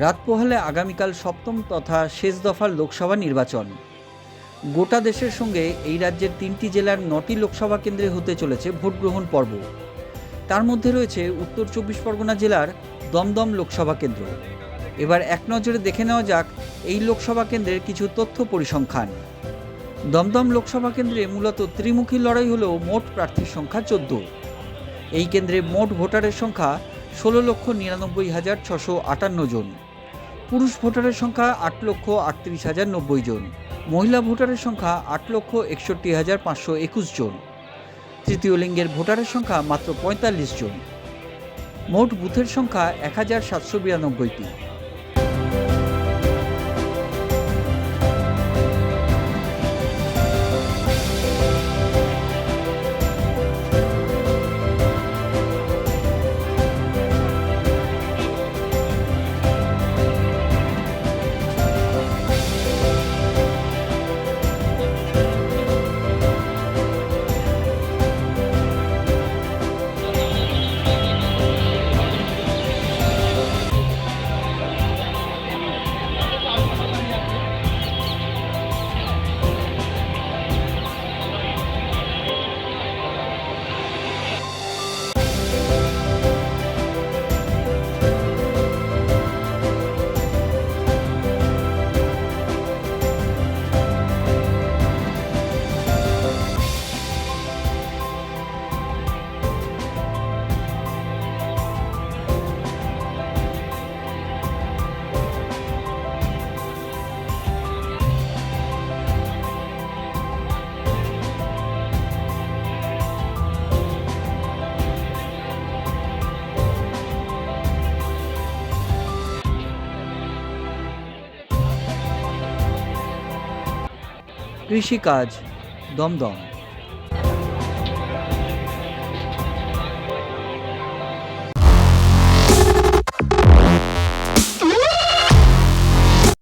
রাত পোহালে আগামীকাল সপ্তম তথা শেষ দফার লোকসভা নির্বাচন। গোটা দেশের সঙ্গে এই রাজ্যের তিনটি জেলার নটি লোকসভা কেন্দ্রে হতে চলেছে ভোট গ্রহণ পর্ব। তার মধ্যে রয়েছে উত্তর চব্বিশ পরগনা জেলার দমদম লোকসভা কেন্দ্র। এবার এক নজরে দেখে নেওয়া যাক এই লোকসভা কেন্দ্রের কিছু তথ্য পরিসংখ্যান। দমদম লোকসভা কেন্দ্রে মূলত ত্রিমুখী লড়াই হলেও মোট প্রার্থীর সংখ্যা চোদ্দ। এই কেন্দ্রে মোট ভোটারের সংখ্যা ষোলো লক্ষ নিরানব্বই হাজার ছশো আটান্ন জন। পুরুষ ভোটারের সংখ্যা আট লক্ষ আটত্রিশ হাজার নব্বই জন, মহিলা ভোটারের সংখ্যা আট লক্ষ একষট্টি হাজার পাঁচশো একুশ জন, তৃতীয় লিঙ্গের ভোটারের সংখ্যা মাত্র পঁয়তাল্লিশ জন। মোট বুথের সংখ্যা এক হাজার সাতশো বিরানব্বইটি। কৃষিকাজ দমদম।